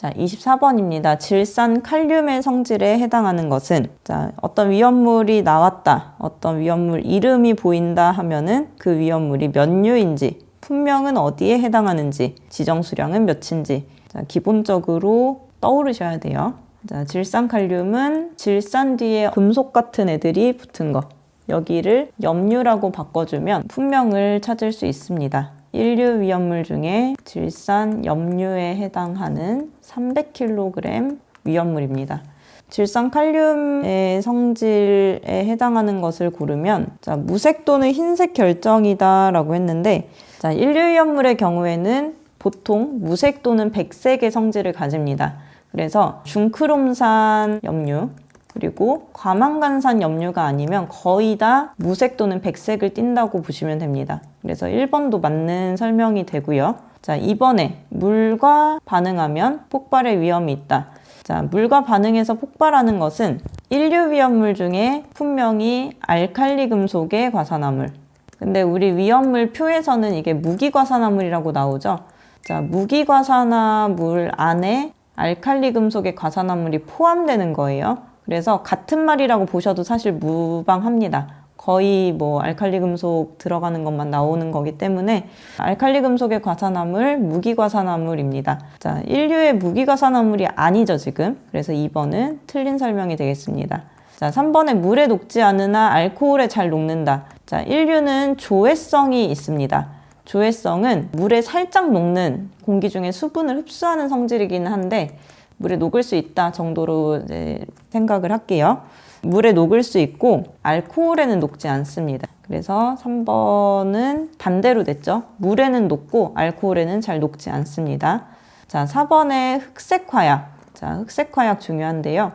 자, 24번입니다. 질산 칼륨의 성질에 해당하는 것은 자, 어떤 위험물이 나왔다. 어떤 위험물 이름이 보인다 하면은 그 위험물이 몇 류인지, 품명은 어디에 해당하는지, 지정 수량은 몇인지 자, 기본적으로 떠오르셔야 돼요. 자, 질산 칼륨은 질산 뒤에 금속 같은 애들이 붙은 거. 여기를 염류라고 바꿔주면 품명을 찾을 수 있습니다. 인류 위험물 중에 질산 염류에 해당하는 300kg 위험물입니다. 질산 칼륨의 성질에 해당하는 것을 고르면 자, 무색 또는 흰색 결정이다라고 했는데 자, 인류 위험물의 경우에는 보통 무색 또는 백색의 성질을 가집니다. 그래서 중크롬산 염류 그리고 과망간산 염류가 아니면 거의 다 무색 또는 백색을 띈다고 보시면 됩니다. 그래서 1번도 맞는 설명이 되고요. 자, 2번에 물과 반응하면 폭발의 위험이 있다. 자, 물과 반응해서 폭발하는 것은 인류 위험물 중에 분명히 알칼리 금속의 과산화물. 근데 우리 위험물 표에서는 이게 무기과산화물이라고 나오죠. 자, 무기과산화물 안에 알칼리 금속의 과산화물이 포함되는 거예요. 그래서 같은 말이라고 보셔도 사실 무방합니다. 거의 뭐 알칼리 금속 들어가는 것만 나오는 거기 때문에 알칼리 금속의 과산화물, 무기과산화물입니다. 자, 인류의 무기과산화물이 아니죠, 지금. 그래서 2번은 틀린 설명이 되겠습니다. 자, 3번에 물에 녹지 않으나 알코올에 잘 녹는다. 자, 인류는 조회성이 있습니다. 조회성은 물에 살짝 녹는 공기 중에 수분을 흡수하는 성질이기는 한데 물에 녹을 수 있다 정도로 이제 생각을 할게요. 물에 녹을 수 있고 알코올에는 녹지 않습니다. 그래서 3번은 반대로 됐죠. 물에는 녹고 알코올에는 잘 녹지 않습니다. 자, 4번에 흑색 화약. 자, 흑색 화약 중요한데요.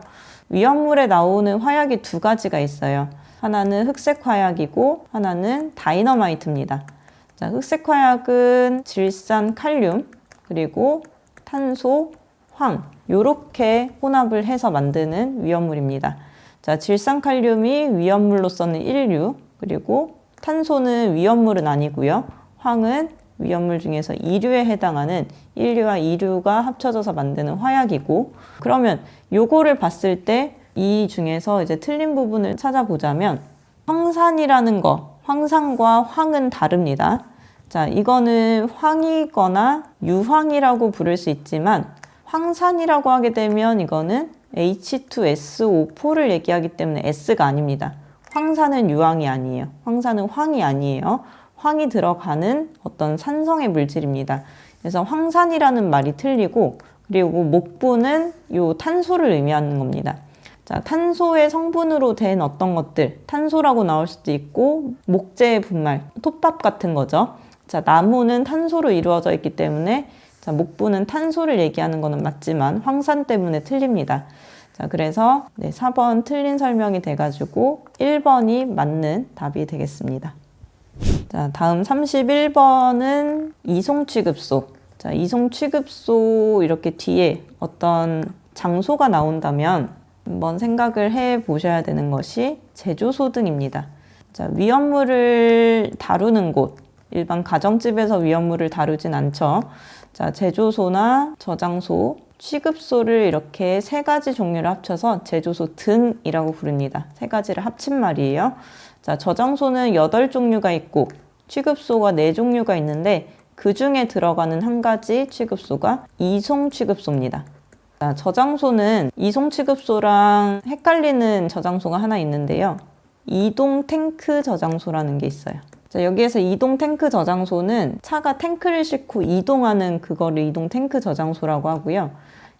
위험물에 나오는 화약이 두 가지가 있어요. 하나는 흑색 화약이고 하나는 다이너마이트입니다. 자, 흑색 화약은 질산 칼륨 그리고 탄소, 황 요렇게 혼합을 해서 만드는 위험물입니다. 자, 질산칼륨이 위험물로서는 1류, 그리고 탄소는 위험물은 아니고요. 황은 위험물 중에서 2류에 해당하는 1류와 2류가 합쳐져서 만드는 화약이고 그러면 요거를 봤을 때 이 중에서 이제 틀린 부분을 찾아보자면 황산이라는 거, 황산과 황은 다릅니다. 자, 이거는 황이거나 유황이라고 부를 수 있지만 황산이라고 하게 되면 이거는 H2SO4를 얘기하기 때문에 S가 아닙니다. 황산은 유황이 아니에요. 황산은 황이 아니에요. 황이 들어가는 어떤 산성의 물질입니다. 그래서 황산이라는 말이 틀리고 그리고 목부는 요 탄소를 의미하는 겁니다. 자, 탄소의 성분으로 된 어떤 것들, 탄소라고 나올 수도 있고 목재 분말, 톱밥 같은 거죠. 자, 나무는 탄소로 이루어져 있기 때문에 자, 목부는 탄소를 얘기하는 거는 맞지만 황산 때문에 틀립니다. 자, 그래서 네, 4번 틀린 설명이 돼가지고 1번이 맞는 답이 되겠습니다. 자, 다음 31번은 이송 취급소. 자, 이송 취급소 이렇게 뒤에 어떤 장소가 나온다면 한번 생각을 해 보셔야 되는 것이 제조소 등입니다. 자, 위험물을 다루는 곳, 일반 가정집에서 위험물을 다루진 않죠. 자, 제조소나 저장소, 취급소를 이렇게 세 가지 종류를 합쳐서 제조소 등이라고 부릅니다. 세 가지를 합친 말이에요. 자, 저장소는 8종류가 있고 취급소가 4종류가 있는데 그 중에 들어가는 한 가지 취급소가 이송 취급소입니다. 자, 저장소는 이송 취급소랑 헷갈리는 저장소가 하나 있는데요. 이동 탱크 저장소라는 게 있어요. 자, 여기에서 이동 탱크 저장소는 차가 탱크를 싣고 이동하는 그거를 이동 탱크 저장소라고 하고요.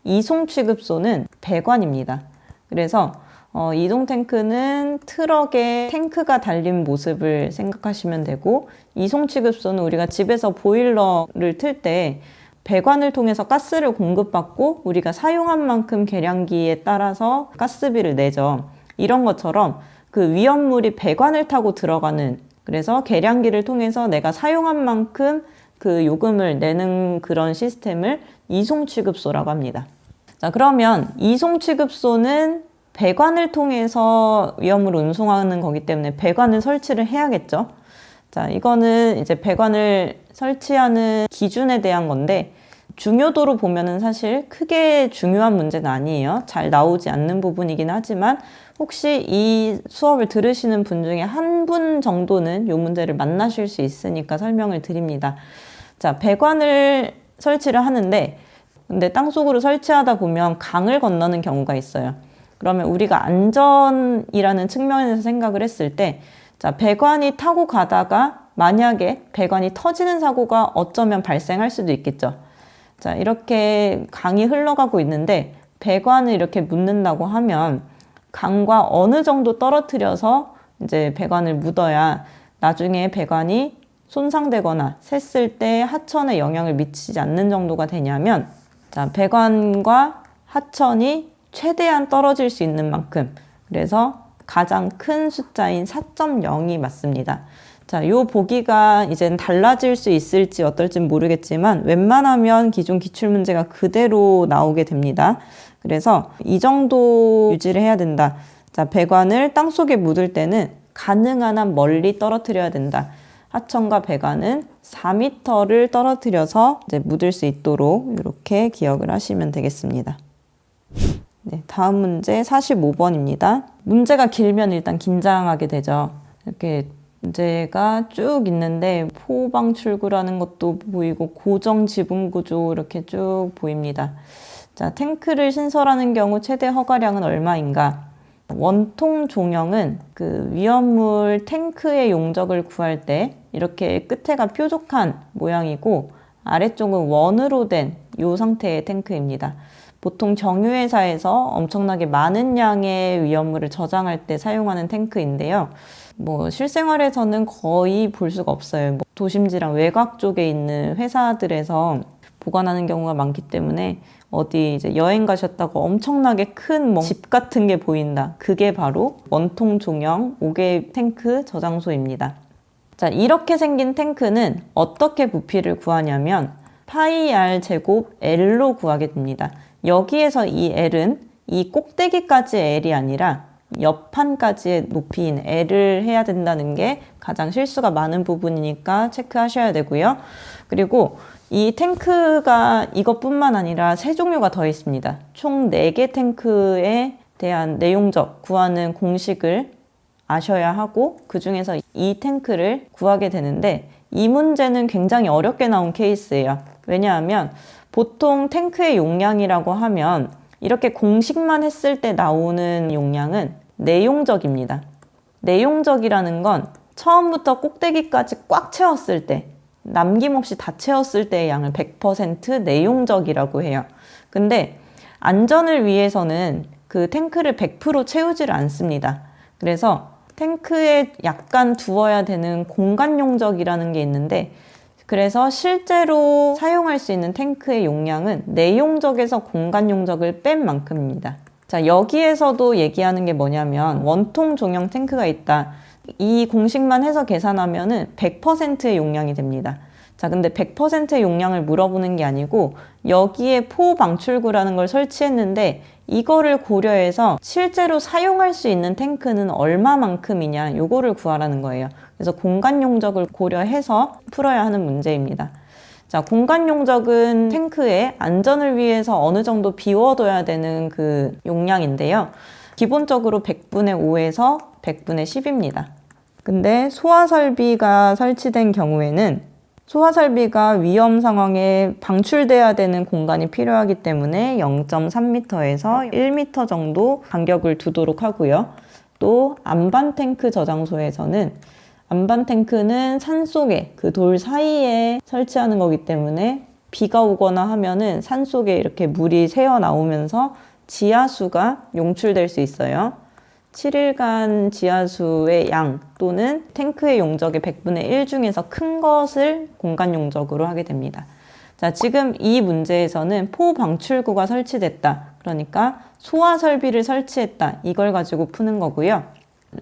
이송 취급소는 배관입니다. 그래서 어, 이동 탱크는 트럭에 탱크가 달린 모습을 생각하시면 되고 이송 취급소는 우리가 집에서 보일러를 틀 때 배관을 통해서 가스를 공급받고 우리가 사용한 만큼 계량기에 따라서 가스비를 내죠. 이런 것처럼 그 위험물이 배관을 타고 들어가는 그래서 계량기를 통해서 내가 사용한 만큼 그 요금을 내는 그런 시스템을 이송 취급소라고 합니다. 자, 그러면 이송 취급소는 배관을 통해서 위험을 운송하는 거기 때문에 배관을 설치를 해야겠죠. 자, 이거는 이제 배관을 설치하는 기준에 대한 건데 중요도로 보면은 사실 크게 중요한 문제는 아니에요. 잘 나오지 않는 부분이긴 하지만 혹시 이 수업을 들으시는 분 중에 한 분 정도는 이 문제를 만나실 수 있으니까 설명을 드립니다. 자, 배관을 설치를 하는데 근데 땅속으로 설치하다 보면 강을 건너는 경우가 있어요. 그러면 우리가 안전이라는 측면에서 생각을 했을 때 자, 배관이 타고 가다가 만약에 배관이 터지는 사고가 어쩌면 발생할 수도 있겠죠. 자, 이렇게 강이 흘러가고 있는데 배관을 이렇게 묻는다고 하면 강과 어느 정도 떨어뜨려서 이제 배관을 묻어야 나중에 배관이 손상되거나 샜을 때 하천에 영향을 미치지 않는 정도가 되냐면 자, 배관과 하천이 최대한 떨어질 수 있는 만큼 그래서 가장 큰 숫자인 4.0이 맞습니다. 자, 요 보기가 이젠 달라질 수 있을지 어떨지 모르겠지만 웬만하면 기존 기출 문제가 그대로 나오게 됩니다. 그래서 이 정도 유지를 해야 된다. 자, 배관을 땅 속에 묻을 때는 가능한 한 멀리 떨어뜨려야 된다. 하천과 배관은 4m를 떨어뜨려서 이제 묻을 수 있도록 이렇게 기억을 하시면 되겠습니다. 네, 다음 문제 45번입니다. 문제가 길면 일단 긴장하게 되죠. 이렇게 문제가 쭉 있는데 포방 출구라는 것도 보이고 고정 지분 구조 이렇게 쭉 보입니다. 자, 탱크를 신설하는 경우 최대 허가량은 얼마인가? 원통 종형은 그 위험물 탱크의 용적을 구할 때 이렇게 끝에가 뾰족한 모양이고 아래쪽은 원으로 된 이 상태의 탱크입니다. 보통 정유회사에서 엄청나게 많은 양의 위험물을 저장할 때 사용하는 탱크인데요. 뭐 실생활에서는 거의 볼 수가 없어요. 뭐 도심지랑 외곽 쪽에 있는 회사들에서 보관하는 경우가 많기 때문에 어디 이제 여행 가셨다고 엄청나게 큰 집 같은 게 보인다. 그게 바로 원통 종형 5개 탱크 저장소입니다. 자, 이렇게 생긴 탱크는 어떻게 부피를 구하냐면 파이 r 제곱 L로 구하게 됩니다. 여기에서 이 L은 이 꼭대기까지의 L이 아니라 옆판까지의 높이인 L을 해야 된다는 게 가장 실수가 많은 부분이니까 체크하셔야 되고요. 그리고 이 탱크가 이것뿐만 아니라 세 종류가 더 있습니다. 총 4개 탱크에 대한 내용적 구하는 공식을 아셔야 하고 그 중에서 이 탱크를 구하게 되는데 이 문제는 굉장히 어렵게 나온 케이스예요. 왜냐하면 보통 탱크의 용량이라고 하면 이렇게 공식만 했을 때 나오는 용량은 내용적입니다. 내용적이라는 건 처음부터 꼭대기까지 꽉 채웠을 때 남김없이 다 채웠을 때의 양을 100% 내용적이라고 해요. 근데 안전을 위해서는 그 탱크를 100% 채우지를 않습니다. 그래서 탱크에 약간 두어야 되는 공간 용적이라는 게 있는데 그래서 실제로 사용할 수 있는 탱크의 용량은 내용적에서 공간 용적을 뺀 만큼입니다. 자, 여기에서도 얘기하는 게 뭐냐면 원통 종형 탱크가 있다. 이 공식만 해서 계산하면은 100%의 용량이 됩니다. 자, 근데 100%의 용량을 물어보는 게 아니고 여기에 포 방출구라는 걸 설치했는데 이거를 고려해서 실제로 사용할 수 있는 탱크는 얼마만큼이냐 요거를 구하라는 거예요. 그래서 공간 용적을 고려해서 풀어야 하는 문제입니다. 자, 공간 용적은 탱크의 안전을 위해서 어느 정도 비워둬야 되는 그 용량인데요. 기본적으로 100분의 5에서 100분의 10입니다. 근데 소화 설비가 설치된 경우에는 소화 설비가 위험 상황에 방출돼야 되는 공간이 필요하기 때문에 0.3m에서 1m 정도 간격을 두도록 하고요. 또 안반 탱크 저장소에서는 안반 탱크는 산 속에 그 돌 사이에 설치하는 거기 때문에 비가 오거나 하면은 산 속에 이렇게 물이 새어 나오면서 지하수가 용출될 수 있어요. 7일간 지하수의 양 또는 탱크의 용적의 100분의 1 중에서 큰 것을 공간 용적으로 하게 됩니다. 자, 지금 이 문제에서는 포 방출구가 설치됐다. 그러니까 소화 설비를 설치했다. 이걸 가지고 푸는 거고요.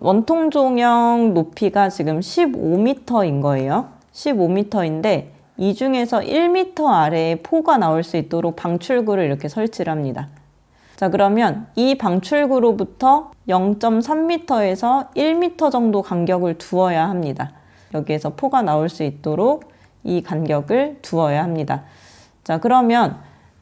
원통 종형 높이가 지금 15m인 거예요. 15m인데 이 중에서 1m 아래에 포가 나올 수 있도록 방출구를 이렇게 설치를 합니다. 자, 그러면 이 방출구로부터 0.3m에서 1m 정도 간격을 두어야 합니다. 여기에서 포가 나올 수 있도록 이 간격을 두어야 합니다. 자, 그러면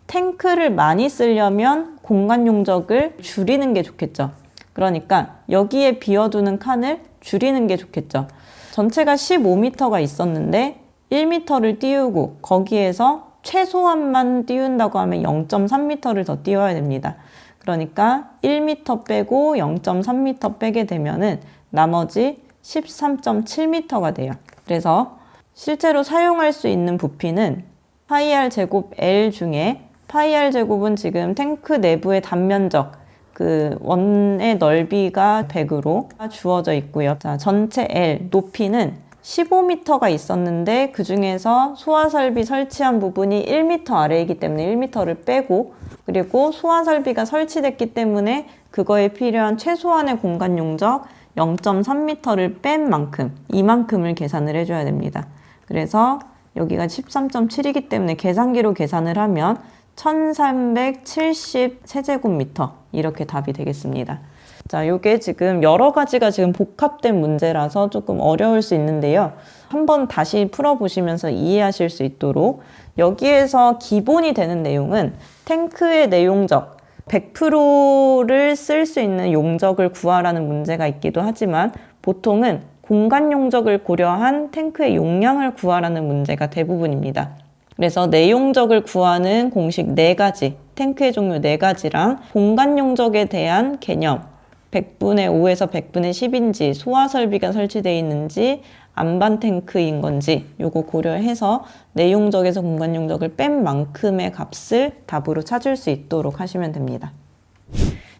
탱크를 많이 쓰려면 공간 용적을 줄이는 게 좋겠죠. 그러니까 여기에 비워두는 칸을 줄이는 게 좋겠죠. 전체가 15m가 있었는데 1m를 띄우고 거기에서 최소한만 띄운다고 하면 0.3m를 더 띄워야 됩니다. 그러니까 1m 빼고 0.3m 빼게 되면은 나머지 13.7m가 돼요. 그래서 실제로 사용할 수 있는 부피는 파이 r 제곱 L 중에 파이 r 제곱은 지금 탱크 내부의 단면적 그 원의 넓이가 100으로 주어져 있고요. 자, 전체 L 높이는 15m가 있었는데 그 중에서 소화 설비 설치한 부분이 1m 아래이기 때문에 1m를 빼고 그리고 소화 설비가 설치됐기 때문에 그거에 필요한 최소한의 공간 용적 0.3m를 뺀 만큼 이만큼을 계산을 해줘야 됩니다. 그래서 여기가 13.7이기 때문에 계산기로 계산을 하면 1370 세제곱미터 이렇게 답이 되겠습니다. 자, 요게 지금 여러 가지가 지금 복합된 문제라서 조금 어려울 수 있는데요. 한번 다시 풀어보시면서 이해하실 수 있도록 여기에서 기본이 되는 내용은 탱크의 내용적 100%를 쓸 수 있는 용적을 구하라는 문제가 있기도 하지만 보통은 공간 용적을 고려한 탱크의 용량을 구하라는 문제가 대부분입니다. 그래서 내용적을 구하는 공식 네가지 탱크의 종류 네가지랑 공간 용적에 대한 개념, 100분의 5에서 100분의 10인지 소화 설비가 설치되어 있는지 안반 탱크인 건지 요거 고려해서 내용적에서 공간 용적을 뺀 만큼의 값을 답으로 찾을 수 있도록 하시면 됩니다.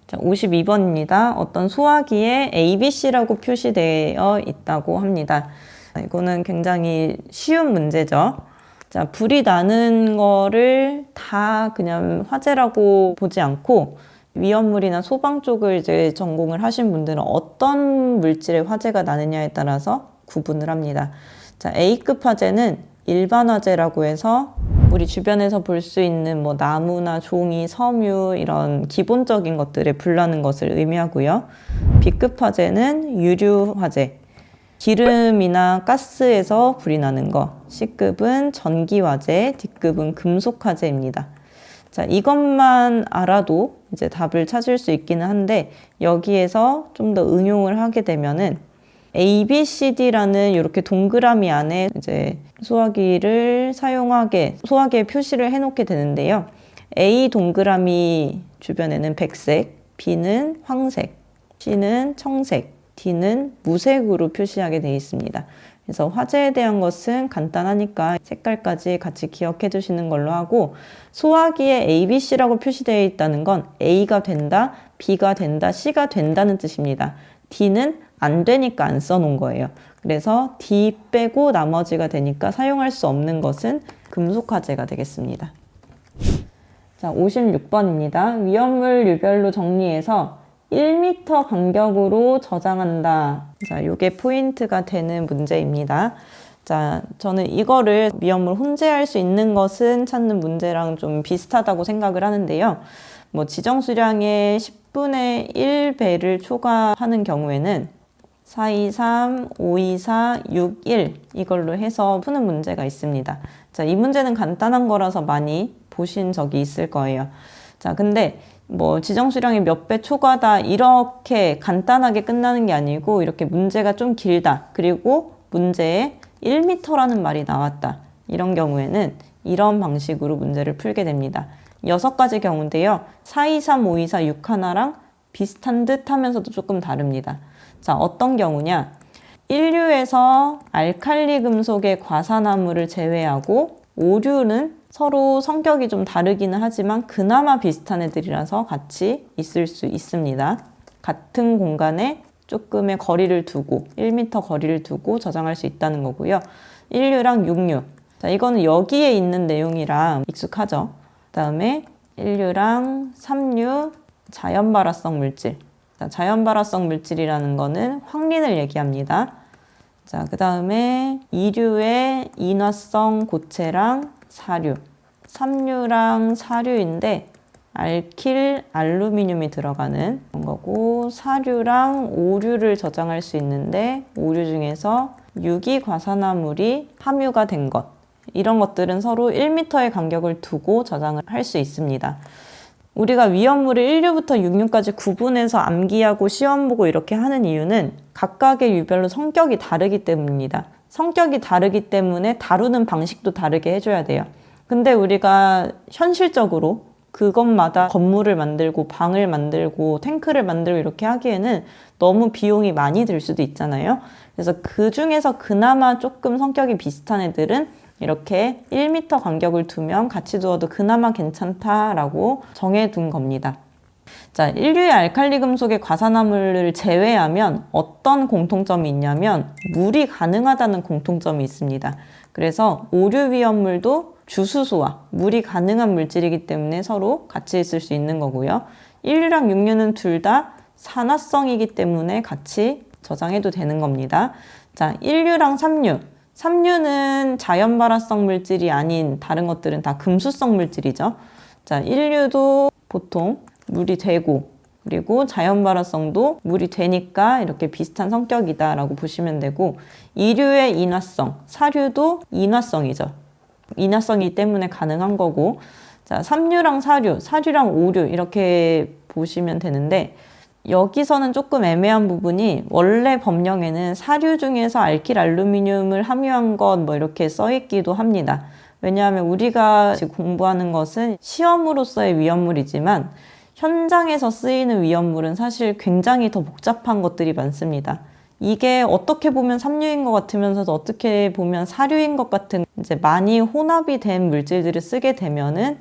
자, 52번입니다. 어떤 소화기에 ABC라고 표시되어 있다고 합니다. 자, 이거는 굉장히 쉬운 문제죠. 자, 불이 나는 거를 다 그냥 화재라고 보지 않고 위험물이나 소방 쪽을 이제 전공을 하신 분들은 어떤 물질의 화재가 나느냐에 따라서 구분을 합니다. 자, A급 화재는 일반 화재라고 해서 우리 주변에서 볼 수 있는 뭐 나무나 종이, 섬유 이런 기본적인 것들에 불나는 것을 의미하고요. B급 화재는 유류 화재, 기름이나 가스에서 불이 나는 거. C급은 전기 화재, D급은 금속 화재입니다. 자, 이것만 알아도 이제 답을 찾을 수 있기는 한데 여기에서 좀 더 응용을 하게 되면은 A, B, C, D라는 이렇게 동그라미 안에 이제 소화기를 사용하게 소화기에 표시를 해놓게 되는데요. A 동그라미 주변에는 백색, B는 황색, C는 청색, D는 무색으로 표시하게 되어 있습니다. 그래서 화재에 대한 것은 간단하니까 색깔까지 같이 기억해 두시는 걸로 하고 소화기에 A, B, C라고 표시되어 있다는 건 A가 된다, B가 된다, C가 된다는 뜻입니다. D는 안 되니까 안 써놓은 거예요. 그래서 D 빼고 나머지가 되니까 사용할 수 없는 것은 금속 화재가 되겠습니다. 자, 56번입니다. 위험물 유별로 정리해서 1m 간격으로 저장한다. 자, 요게 포인트가 되는 문제입니다. 자, 저는 이거를 위험을 혼재할 수 있는 것은 찾는 문제랑 좀 비슷하다고 생각을 하는데요. 뭐 지정 수량의 10분의 1배를 초과하는 경우에는 423, 524, 61 이걸로 해서 푸는 문제가 있습니다. 자, 이 문제는 간단한 거라서 많이 보신 적이 있을 거예요. 자, 근데 뭐 지정 수량이 몇 배 초과다 이렇게 간단하게 끝나는 게 아니고 이렇게 문제가 좀 길다. 그리고 문제에 1m라는 말이 나왔다. 이런 경우에는 이런 방식으로 문제를 풀게 됩니다. 여섯 가지 경우인데요. 423, 524, 61랑 비슷한 듯 하면서도 조금 다릅니다. 자, 어떤 경우냐? 인류에서 알칼리 금속의 과산화물을 제외하고 오류는 서로 성격이 좀 다르기는 하지만 그나마 비슷한 애들이라서 같이 있을 수 있습니다. 같은 공간에 조금의 거리를 두고 1m 거리를 두고 저장할 수 있다는 거고요. 인류랑 육류. 자, 이거는 여기에 있는 내용이랑 익숙하죠. 그다음에 인류랑 삼류 자연 발화성 물질. 자, 자연 발화성 물질이라는 거는 황린을 얘기합니다. 자, 그다음에 이류의 인화성 고체랑 사류. 삼류랑 사류인데 알킬 알루미늄이 들어가는 거고 사류랑 오류를 저장할 수 있는데 오류 중에서 유기 과산화물이 함유가 된 것. 이런 것들은 서로 1m의 간격을 두고 저장을 할 수 있습니다. 우리가 위험물을 1류부터 6류까지 구분해서 암기하고 시험 보고 이렇게 하는 이유는 각각의 유별로 성격이 다르기 때문입니다. 성격이 다르기 때문에 다루는 방식도 다르게 해줘야 돼요. 근데 우리가 현실적으로 그것마다 건물을 만들고 방을 만들고 탱크를 만들고 이렇게 하기에는 너무 비용이 많이 들 수도 있잖아요. 그래서 그 중에서 그나마 조금 성격이 비슷한 애들은 이렇게 1m 간격을 두면 같이 두어도 그나마 괜찮다라고 정해둔 겁니다. 자, 인류의 알칼리 금속의 과산화물을 제외하면 어떤 공통점이 있냐면 물이 가능하다는 공통점이 있습니다. 그래서 오류 위험물도 주수소와 물이 가능한 물질이기 때문에 서로 같이 있을 수 있는 거고요. 1류랑 6류는 둘 다 산화성이기 때문에 같이 저장해도 되는 겁니다. 자, 1류랑 3류. 3류는 자연 발화성 물질이 아닌 다른 것들은 다 금수성 물질이죠. 자, 1류도 보통 물이 되고 그리고 자연 발화성도 물이 되니까 이렇게 비슷한 성격이다라고 보시면 되고 2류의 인화성, 4류도 인화성이죠. 인화성이기 때문에 가능한 거고 자, 3류랑 4류, 4류랑 5류 이렇게 보시면 되는데 여기서는 조금 애매한 부분이 원래 법령에는 사류 중에서 알킬 알루미늄을 함유한 것 뭐 이렇게 써 있기도 합니다. 왜냐하면 우리가 지금 공부하는 것은 시험으로서의 위험물이지만 현장에서 쓰이는 위험물은 사실 굉장히 더 복잡한 것들이 많습니다. 이게 어떻게 보면 삼류인 것 같으면서도 어떻게 보면 사류인 것 같은 이제 많이 혼합이 된 물질들을 쓰게 되면은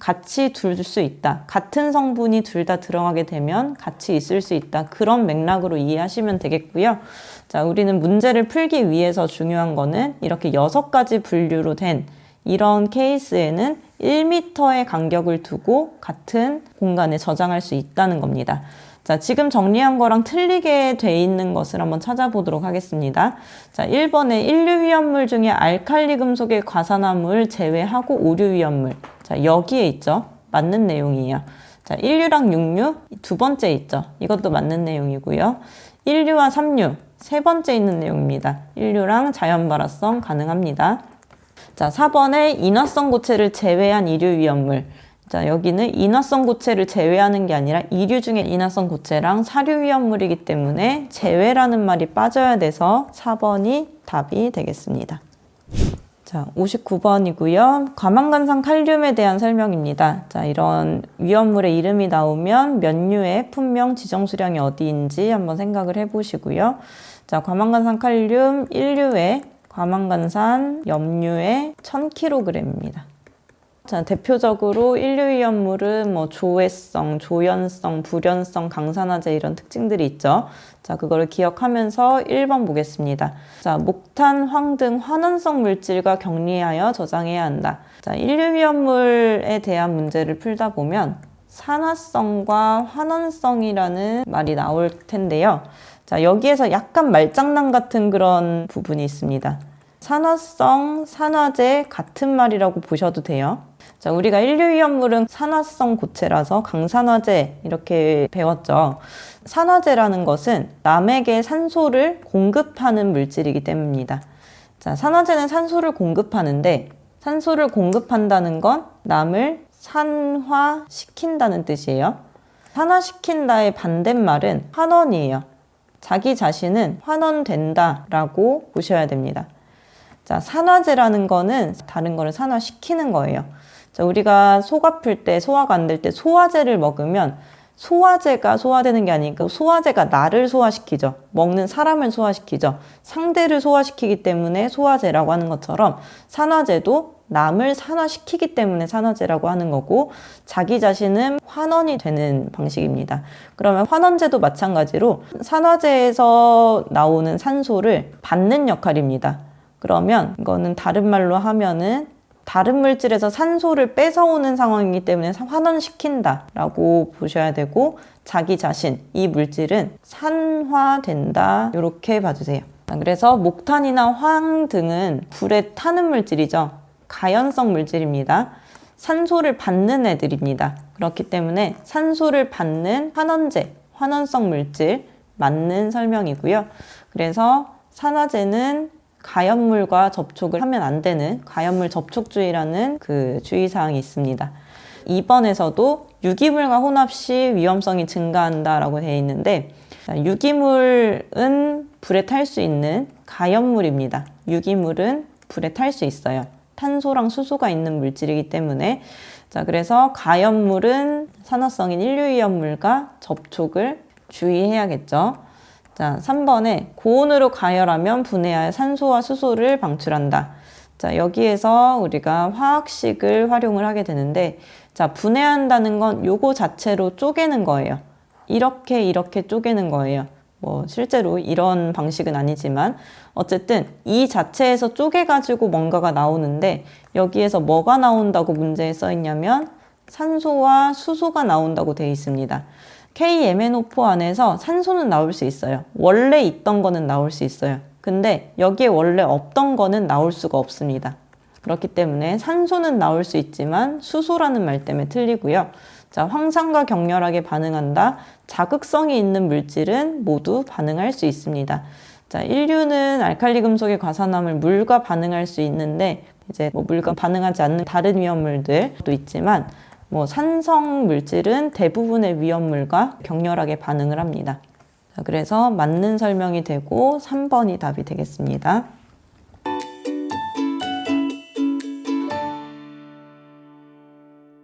같이 둘 수 있다. 같은 성분이 둘 다 들어가게 되면 같이 있을 수 있다. 그런 맥락으로 이해하시면 되겠고요. 자, 우리는 문제를 풀기 위해서 중요한 거는 이렇게 여섯 가지 분류로 된 이런 케이스에는 1m의 간격을 두고 같은 공간에 저장할 수 있다는 겁니다. 자, 지금 정리한 거랑 틀리게 돼 있는 것을 한번 찾아보도록 하겠습니다. 자, 1번에 1류 위험물 중에 알칼리 금속의 과산화물 제외하고 오류 위험물. 자, 여기에 있죠. 맞는 내용이에요. 자, 1류랑 6류 두 번째 있죠. 이것도 맞는 내용이고요. 1류와 3류 세 번째 있는 내용입니다. 1류랑 자연 발화성 가능합니다. 자, 4번에 인화성 고체를 제외한 이류 위험물. 자, 여기는 인화성 고체를 제외하는 게 아니라 이류 중에 인화성 고체랑 사류 위험물이기 때문에 제외라는 말이 빠져야 돼서 4번이 답이 되겠습니다. 자, 59번이고요. 과망간산 칼륨에 대한 설명입니다. 자, 이런 위험물의 이름이 나오면 면류의 품명 지정 수량이 어디인지 한번 생각을 해 보시고요. 자, 과망간산 칼륨 1류에 과망간산 염류의 1000kg입니다. 자, 대표적으로 인류위험물은 뭐 조해성, 조연성, 불연성, 강산화제 이런 특징들이 있죠. 자, 그거를 기억하면서 1번 보겠습니다. 자, 목탄, 황 등 환원성 물질과 격리하여 저장해야 한다. 자, 인류위험물에 대한 문제를 풀다 보면 산화성과 환원성이라는 말이 나올 텐데요. 자, 여기에서 약간 말장난 같은 그런 부분이 있습니다. 산화성, 산화제 같은 말이라고 보셔도 돼요. 자, 우리가 인류위험물은 산화성 고체라서 강산화제 이렇게 배웠죠. 산화제라는 것은 남에게 산소를 공급하는 물질이기 때문입니다. 자, 산화제는 산소를 공급하는데 산소를 공급한다는 건 남을 산화시킨다는 뜻이에요. 산화시킨다의 반대말은 환원이에요. 자기 자신은 환원된다라고 보셔야 됩니다. 자, 산화제라는 거는 다른 거를 산화시키는 거예요. 자, 우리가 속 아플 때, 소화가 안 될 때 소화제를 먹으면 소화제가 소화되는 게 아니고 소화제가 나를 소화시키죠. 먹는 사람을 소화시키죠. 상대를 소화시키기 때문에 소화제라고 하는 것처럼 산화제도 남을 산화시키기 때문에 산화제라고 하는 거고 자기 자신은 환원이 되는 방식입니다. 그러면 환원제도 마찬가지로 산화제에서 나오는 산소를 받는 역할입니다. 그러면 이거는 다른 말로 하면은 다른 물질에서 산소를 뺏어오는 상황이기 때문에 환원시킨다라고 보셔야 되고 자기 자신, 이 물질은 산화된다 이렇게 봐주세요. 그래서 목탄이나 황 등은 불에 타는 물질이죠. 가연성 물질입니다. 산소를 받는 애들입니다. 그렇기 때문에 산소를 받는 환원제, 환원성 물질 맞는 설명이고요. 그래서 산화제는 가연물과 접촉을 하면 안 되는 가연물 접촉주의라는 그 주의사항이 있습니다. 2번에서도 유기물과 혼합 시 위험성이 증가한다라고 되어 있는데 자, 유기물은 불에 탈 수 있는 가연물입니다. 유기물은 불에 탈 수 있어요. 탄소랑 수소가 있는 물질이기 때문에 자 그래서 가연물은 산화성인 인류위험물과 접촉을 주의해야겠죠. 자 3번에 고온으로 가열하면 분해할 산소와 수소를 방출한다. 자 여기에서 우리가 화학식을 활용을 하게 되는데 자 분해한다는 건 요거 자체로 쪼개는 거예요. 이렇게 이렇게 쪼개는 거예요. 뭐 실제로 이런 방식은 아니지만 어쨌든 이 자체에서 쪼개가지고 뭔가가 나오는데 여기에서 뭐가 나온다고 문제에 써 있냐면 산소와 수소가 나온다고 되어 있습니다. KMNO4 안에서 산소는 나올 수 있어요. 원래 있던 거는 나올 수 있어요. 근데 여기에 원래 없던 거는 나올 수가 없습니다. 그렇기 때문에 산소는 나올 수 있지만 수소라는 말 때문에 틀리고요. 자, 황산과 격렬하게 반응한다. 자극성이 있는 물질은 모두 반응할 수 있습니다. 자, 인류는 알칼리 금속의 과산화물 물과 반응할 수 있는데 이제 뭐 물과 반응하지 않는 다른 위험물들도 있지만 뭐 산성 물질은 대부분의 위험물과 격렬하게 반응을 합니다. 자, 그래서 맞는 설명이 되고 3번이 답이 되겠습니다.